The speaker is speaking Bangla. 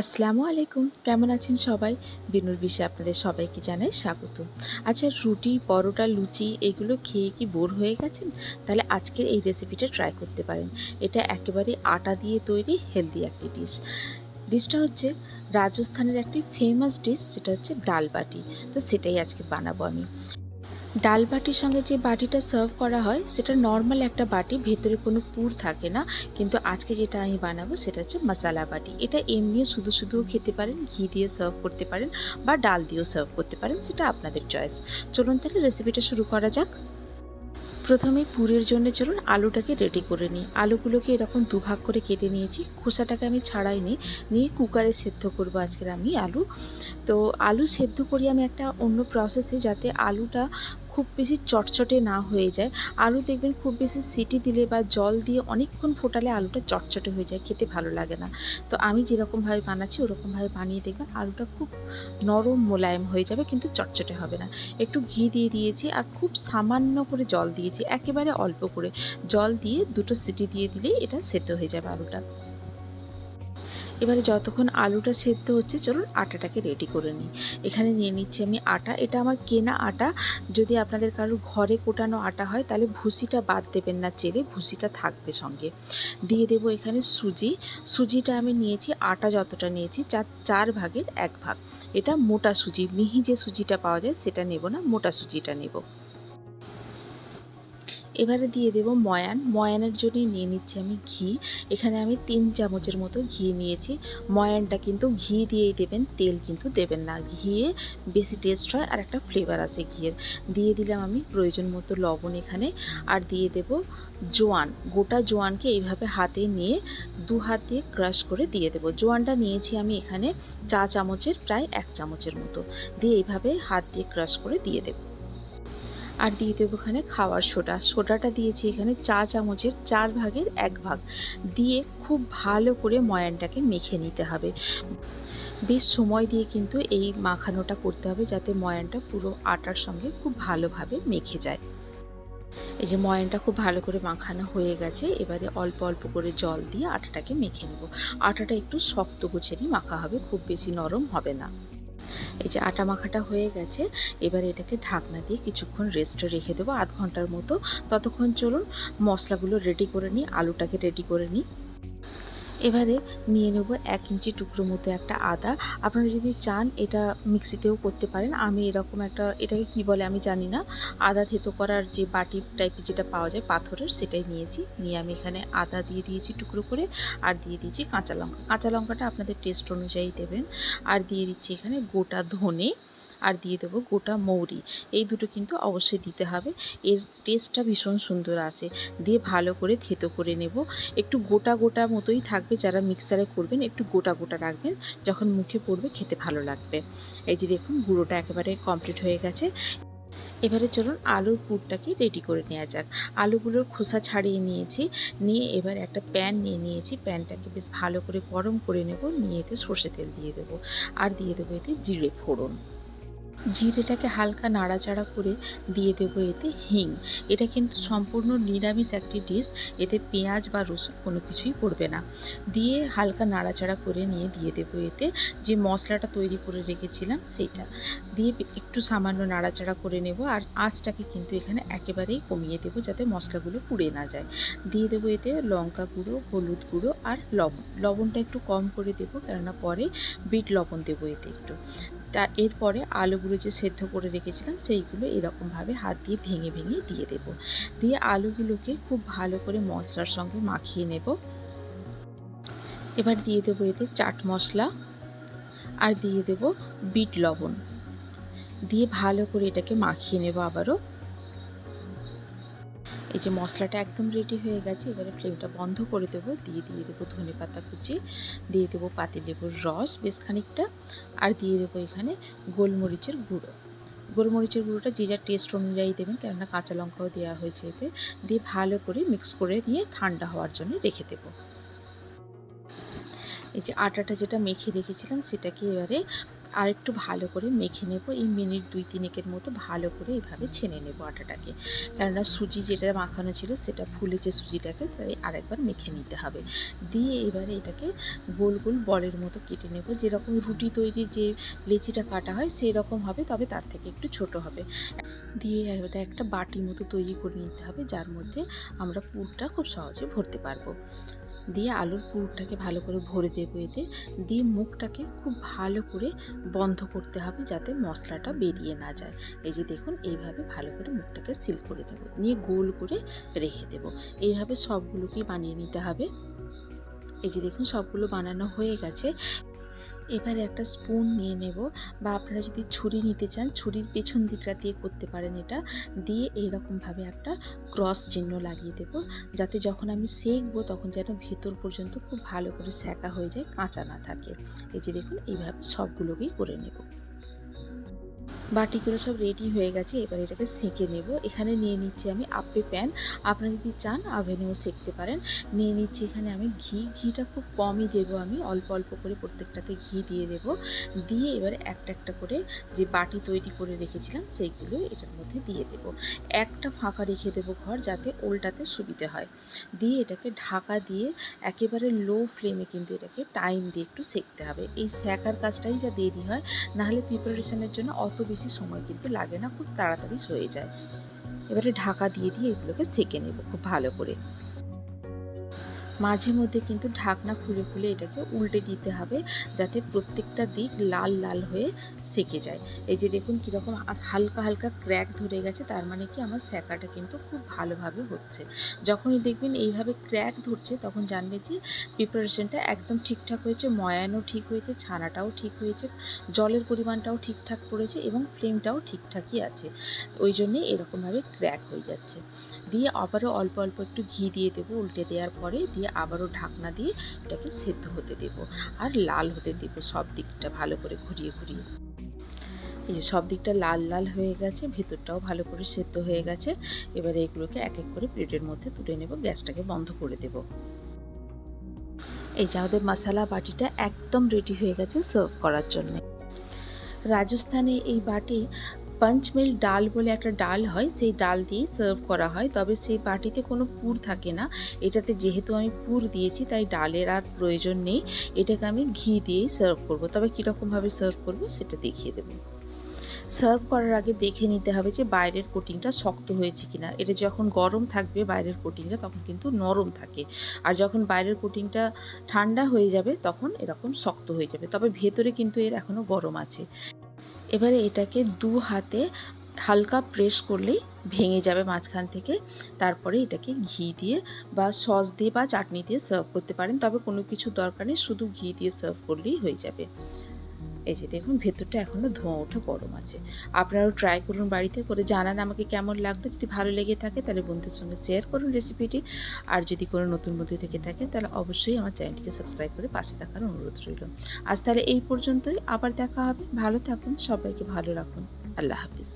আসসালামু আলাইকুম। কেমন আছেন সবাই? বিনুর বিষয়ে আপনাদের সবাইকে জানাই স্বাগত। আচ্ছা রুটি, পরোটা, লুচি, এগুলো খেয়ে কি বোর হয়ে গেছেন? তাহলে আজকের এই রেসিপিটা ট্রাই করতে পারেন। এটা একেবারে আটা দিয়ে তৈরি হেলদি একটি ডিশ ডিশটা হচ্ছে রাজস্থানের একটি ফেমাস ডিশ যেটা হচ্ছে ডাল বাটি। তো সেটাই আজকে বানাবো আমি। ডাল বাটির সঙ্গে যে বাটিটা সার্ভ করা হয়, সেটা নর্মাল একটা বাটি, ভেতরে কোনো পুর থাকে না। কিন্তু আজকে যেটা আমি বানাবো, সেটা হচ্ছে মশালা বাটি। এটা এমনিও শুধু শুধুও খেতে পারেন, ঘি দিয়ে সার্ভ করতে পারেন বা ডাল দিয়েও সার্ভ করতে পারেন, সেটা আপনাদের চয়েস চলুন তাহলে রেসিপিটা শুরু করা যাক। প্রথমে পুরের জন্য চলুন আলুটাকে রেডি করে নিই। আলুগুলোকে এরকম দুভাগ করে কেটে নিয়েছি। খোসাটাকে আমি ছাড়াই নিই নিয়ে কুকারে সেদ্ধ করব আজকের আমি আলু। তো আলু সেদ্ধ করি আমি একটা অন্য প্রসেসে যাতে আলুটা খুব বেশি চটচটে না হয়ে যায়। আলু দেখবেন খুব বেশি সিটি দিলে বা জল দিয়ে অনেকক্ষণ ফোটালে আলুটা চটচটে হয়ে যায়, খেতে ভালো লাগে না। তো আমি যেরকমভাবে বানাচ্ছি ওরকমভাবে বানিয়ে দেখবেন আলুটা খুব নরম মোলায়েম হয়ে যাবে, কিন্তু চটচটে হবে না। একটু ঘি দিয়ে দিয়েছি আর খুব সামান্য করে জল দিয়েছি, একেবারে অল্প করে। জল দিয়ে দুটো সিটি দিয়ে দিলেই এটা সেদ্ধ হয়ে যাবে আলুটা। এবারে যতক্ষণ আলুটা সেদ্ধ হচ্ছে, চলুন আটাটাকে রেডি করে নিই। এখানে নিয়ে নিচ্ছি আমি আটা। এটা আমার কেনা আটা। যদি আপনাদের কারোর ঘরে কোটানো আটা হয়, তাহলে ভুসিটা বাদ দেবেন না চেলে ভুসিটা থাকবে সঙ্গে। দিয়ে দেবো এখানে সুজি। সুজিটা আমি নিয়েছি, আটা যতটা নিয়েছি, চার চার ভাগের এক ভাগ। এটা মোটা সুজি। মিহি যে সুজিটা পাওয়া যায়, সেটা নেব না, মোটা সুজিটা নেব। এবারে দিয়ে দেব ময়ান। ময়ানের জন্যই নিয়ে নিচ্ছি আমি ঘি। এখানে আমি তিন চামচের মতো ঘি নিয়েছি। ময়ানটা কিন্তু ঘি দিয়েই দেবেন, তেল কিন্তু দেবেন না। ঘিয়ে বেশি টেস্ট হয় আর একটা ফ্লেভার আছে ঘিয়ের। দিয়ে দিলাম আমি প্রয়োজন মতো লবণ এখানে। আর দিয়ে দেব জোয়ান। গোটা জোয়ানকে এইভাবে হাতে নিয়ে দু হাত দিয়ে ক্রাশ করে দিয়ে দেবো। জোয়ানটা নিয়েছি আমি এখানে চা চামচের, প্রায় এক চামচের মতো। দিয়ে এইভাবে হাত দিয়ে ক্রাশ করে দিয়ে দেবো। আর দিয়ে দেবো এখানে খাওয়ার সোডা। সোডাটা দিয়েছি এখানে চা চামচের চার ভাগের এক ভাগ। দিয়ে খুব ভালো করে ময়ানটাকে মেখে নিতে হবে। বেশ সময় দিয়ে কিন্তু এই মাখানোটা করতে হবে যাতে ময়ানটা পুরো আটার সঙ্গে খুব ভালোভাবে মেখে যায়। এই যে ময়ানটা খুব ভালো করে মাখানো হয়ে গেছে, এবারে অল্প অল্প করে জল দিয়ে আটাটাকে মেখে নেব। আটাটা একটু শক্ত গোছেরই মাখা হবে, খুব বেশি নরম হবে না। এই যে আটা মাখাটা হয়ে গেছে, এবার এটাকে ঢাকনা দিয়ে কিছুক্ষণ রেস্টে রেখে দেবো আধ ঘণ্টার মতো। ততক্ষণ চলুন মশলাগুলো রেডি করে নিই, আলুটাকে রেডি করে নিই। এবারে নিয়ে নেব এক ইঞ্চি টুকরো মতো একটা আদা। আপনারা যদি চান এটা মিক্সিতেও করতে পারেন। আমি এরকম একটা, এটাকে কি বলে আমি জানি না। আদা থেতো করার যে বাটি টাইপের যেটা পাওয়া যায় পাথরের, সেটাই নিয়েছি। নিয়ে আমি এখানে আদা দিয়ে দিয়েছি টুকরো করে আর দিয়ে দিয়েছি কাঁচা লঙ্কা। কাঁচা লঙ্কাটা আপনাদের টেস্ট অনুযায়ী দেবেন। আর দিয়ে দিচ্ছি এখানে গোটা ধনে। আর দিয়ে দেবো গোটা মৌরি। এই দুটো কিন্তু অবশ্যই দিতে হবে। এর টেস্টটা ভীষণ সুন্দর আসে দিয়ে ভালো করে থেতো করে নেব। একটু গোটা গোটা মতোই থাকবে। যারা মিক্সারে করবেন, একটু গোটা গোটা রাখবেন। যখন মুখে পড়বে, খেতে ভালো লাগবে। এই যে দেখুন, গুঁড়োটা একেবারে কমপ্লিট হয়ে গেছে। এবারে চলুন আলুর পুরটাকে রেডি করে নেওয়া যাক। আলুগুলোর খোসা ছাড়িয়ে নিয়েছি। নিয়ে এবার একটা প্যান নিয়ে নিয়েছি। প্যানটাকে বেশ ভালো করে গরম করে নেব। নিয়ে এতে সর্ষে তেল দিয়ে দেবো। আর দিয়ে দেবো এতে জিরে ফোড়ন। জিরেটাকে হালকা নাড়াচাড়া করে দিয়ে দেবো এতে হিং। এটা কিন্তু সম্পূর্ণ নিরামিষ একটি ডিশ, এতে পেঁয়াজ বা রসুন কোনো কিছুই পড়বে না। দিয়ে হালকা নাড়াচাড়া করে নিয়ে দিয়ে দেবো এতে যে মশলাটা তৈরি করে রেখেছিলাম সেটা দিয়ে একটু সামান্য নাড়াচাড়া করে নেব আর আঁচটাকে কিন্তু এখানে একেবারেই কমিয়ে দেবো যাতে মশলাগুলো পুড়ে না যায়। দিয়ে দেবো এতে লঙ্কা গুঁড়ো, হলুদ গুঁড়ো আর লবণ। লবণটা একটু কম করে দেবো কেননা পরে বিট লবণ দেবো এতে একটু। তা এরপরে আলুগুলো যে সেদ্ধ করে রেখেছিলাম, সেইগুলো এরকমভাবে হাত দিয়ে ভেঙে ভেঙে দিয়ে দেব। দিয়ে আলুগুলোকে খুব ভালো করে মশলার সঙ্গে মাখিয়ে নেব। এবার দিয়ে দেবো এতে চাট মশলা আর দিয়ে দেব বিট লবণ। দিয়ে ভালো করে এটাকে মাখিয়ে নেব আবারও। এই যে মশলাটা একদম রেডি হয়ে গেছে, এবারে ফ্লেমটা বন্ধ করে দেবো। দিয়ে দিয়ে দেবো ধনে পাতা কুচি, দিয়ে দেবো পাতিলেবুর রস বেশ খানিকটা, আর দিয়ে দেবো এখানে গোলমরিচের গুঁড়ো। গোলমরিচের গুঁড়োটা যে যার টেস্ট অনুযায়ী দেবেন, কেননা কাঁচা লঙ্কাও দেওয়া হয়েছে এতে। দিয়ে ভালো করে মিক্স করে নিয়ে ঠান্ডা হওয়ার জন্য রেখে দেবো। এই যে আটাটা যেটা মেখে রেখেছিলাম, সেটাকে এবারে আর একটু ভালো করে মেখে নেব। এই মিনিট দুই তিনেকের মতো ভালো করে এইভাবে ছেনে নেব আটাটাকে। কেননা সুজি যেটা মাখানো ছিল সেটা ফুলেছে সুজিটাকে তাই আরেকবার মেখে নিতে হবে। দিয়ে এবারে এটাকে গোল গোল বলের মতো কেটে নেব। যেরকম রুটি তৈরির যে লেচিটা কাটা হয় সেই রকম হবে, তবে তার থেকে একটু ছোট হবে। দিয়ে এটা একটা বাটির মতো তৈরি করে নিতে হবে, যার মধ্যে আমরা পুরটা খুব সহজে ভরতে পারব। দিয়ে আলুর পুরটাকে ভালো করে ভরে দেবো এতে। দিয়ে মুখটাকে খুব ভালো করে বন্ধ করতে হবে যাতে মশলাটা বেরিয়ে না যায়। এই যে দেখুন, এইভাবে ভালো করে মুখটাকে সিল করে দেবো। নিয়ে গোল করে রেখে দেবো। এইভাবে সবগুলোকেই বানিয়ে নিতে হবে। এই যে দেখুন, সবগুলো বানানো হয়ে গেছে। এবারে একটা স্পুন নিয়ে নেব বা আপনারা যদি ছুরি নিতে চান, ছুরির পেছন দিকটা দিয়ে করতে পারেন এটা। দিয়ে এইরকমভাবে একটা ক্রস চিহ্ন লাগিয়ে দেব, যাতে যখন আমি সেঁকবো তখন যেন ভেতর পর্যন্ত খুব ভালো করে সেঁকা হয়ে যায়, কাঁচা না থাকে। এই যে দেখুন, এইভাবে সবগুলোকেই করে নেব। বাটিগুলো সব রেডি হয়ে গেছে, এবার এটাকে সেঁকে নেব। এখানে নিয়ে নিচ্ছি আমি আপে প্যান। আপনারা যদি চান আভেনেও সেঁকতে পারেন। নিয়ে নিচ্ছি এখানে আমি ঘি। ঘিটা খুব কমই দেবো আমি, অল্প অল্প করে প্রত্যেকটাতে ঘি দিয়ে দেব। দিয়ে এবার একটা একটা করে যে বাটি তৈরি করে রেখেছিলাম সেইগুলো এটার মধ্যে দিয়ে দেব। একটা ফাঁকা রেখে দেবো ঘর যাতে ওল্টাতে সুবিধে হয়। দিয়ে এটাকে ঢাকা দিয়ে একেবারে লো ফ্লেমে কিন্তু এটাকে টাইম দিয়ে একটু সেঁকতে হবে। এই সেঁকার কাজটাই যা দেরি হয়, নাহলে প্রিপারেশনের জন্য অত বেশি সময় কিন্তু লাগে না, খুব তাড়াতাড়ি সয়ে যায়। এবারে ঢাকা দিয়ে দিয়ে এগুলোকে সেঁকে নেব খুব ভালো করে। মাঝে মধ্যে কিন্তু ঢাকনা খুলে খুলে এটাকে উল্টে দিতে হবে যাতে প্রত্যেকটা দিক লাল লাল হয়ে সেকে যায়। এই যে দেখুন কীরকম হালকা হালকা ক্র্যাক ধরে গেছে, তার মানে কি আমার সেকাটা কিন্তু খুব ভালোভাবে হচ্ছে। যখনই দেখবেন এইভাবে ক্র্যাক ধরছে, তখন জানবে যে প্রিপারেশনটা একদম ঠিকঠাক হয়েছে ময়ানও ঠিক হয়েছে, ছানাটাও ঠিক হয়েছে, জলের পরিমাণটাও ঠিকঠাক পড়েছে এবং ফ্লেমটাও ঠিকঠাকই আছে। ওই জন্যে এরকমভাবে ক্র্যাক হয়ে যাচ্ছে। দিয়ে আবারও অল্প অল্প একটু ঘি দিয়ে দেবো, উল্টে দেওয়ার পরে দিয়ে আবারও ঢাকনা দিয়ে এটাকে সেদ্ধ হতে দেব আর লাল হতে দেব সব দিকটা ভালো করে ঘুরিয়ে ঘুরিয়ে। এই যে সব দিকটা লাল লাল হয়ে গেছে, ভেতরটাও ভালো করে সেদ্ধ হয়ে গেছে। এবারে এগুলোকে এক এক করে প্লেটের মধ্যে তুলে নেব, গ্যাসটাকে বন্ধ করে দেব। এই যে আমাদের মশলা বাটিটা একদম রেডি হয়ে গেছে সার্ভ করার জন্য। রাজস্থানে এই বাটি পঞ্চমিল ডাল বলে একটা ডাল হয়, সেই ডাল দিয়ে সার্ভ করা হয়। তবে সেই বাটিতে কোনো পুর থাকে না। এটাতে যেহেতু আমি পুর দিয়েছি, তাই ডালের আর প্রয়োজন নেই। এটাকে আমি ঘি দিয়েই সার্ভ করব। তবে কীরকমভাবে সার্ভ করব সেটা দেখিয়ে দেবো। সার্ভ করার আগে দেখে নিতে হবে যে বাইরের কোটিংটা শক্ত হয়েছে কিনা। এটা যখন গরম থাকবে বাইরের কোটিংটা তখন কিন্তু নরম থাকে। আর যখন বাইরের কোটিংটা ঠান্ডা হয়ে যাবে, তখন এরকম শক্ত হয়ে যাবে। তবে ভেতরে কিন্তু এর এখনও গরম আছে। এবারে এটাকে দু হাতে হালকা প্রেস করলেই ভেঙে যাবে মাঝখান থেকে। তারপরে এটাকে ঘি দিয়ে বা সস দিয়ে বা চাটনি দিয়ে সার্ভ করতে পারেন। তবে কোনো কিছু দরকার নেই, শুধু ঘি দিয়ে সার্ভ করলেই হয়ে যাবে। এই যে দেখুন, ভেতরটা এখনও ধোঁয়া ওঠা গরম আছে। আপনারাও ট্রাই করুন বাড়িতে করে জানান আমাকে কেমন লাগল। যদি ভালো লেগে থাকে তাহলে বন্ধুর সঙ্গে শেয়ার করুন রেসিপিটি আর যদি কোনো নতুন বন্ধু থেকে থাকেন তাহলে অবশ্যই আমার চ্যানেলটিকে সাবস্ক্রাইব করে পাশে থাকার অনুরোধ রইল। আজ তাহলে এই পর্যন্তই। আবার দেখা হবে। ভালো থাকুন। সবাইকে ভালো রাখুন। আল্লাহ হাফিজ।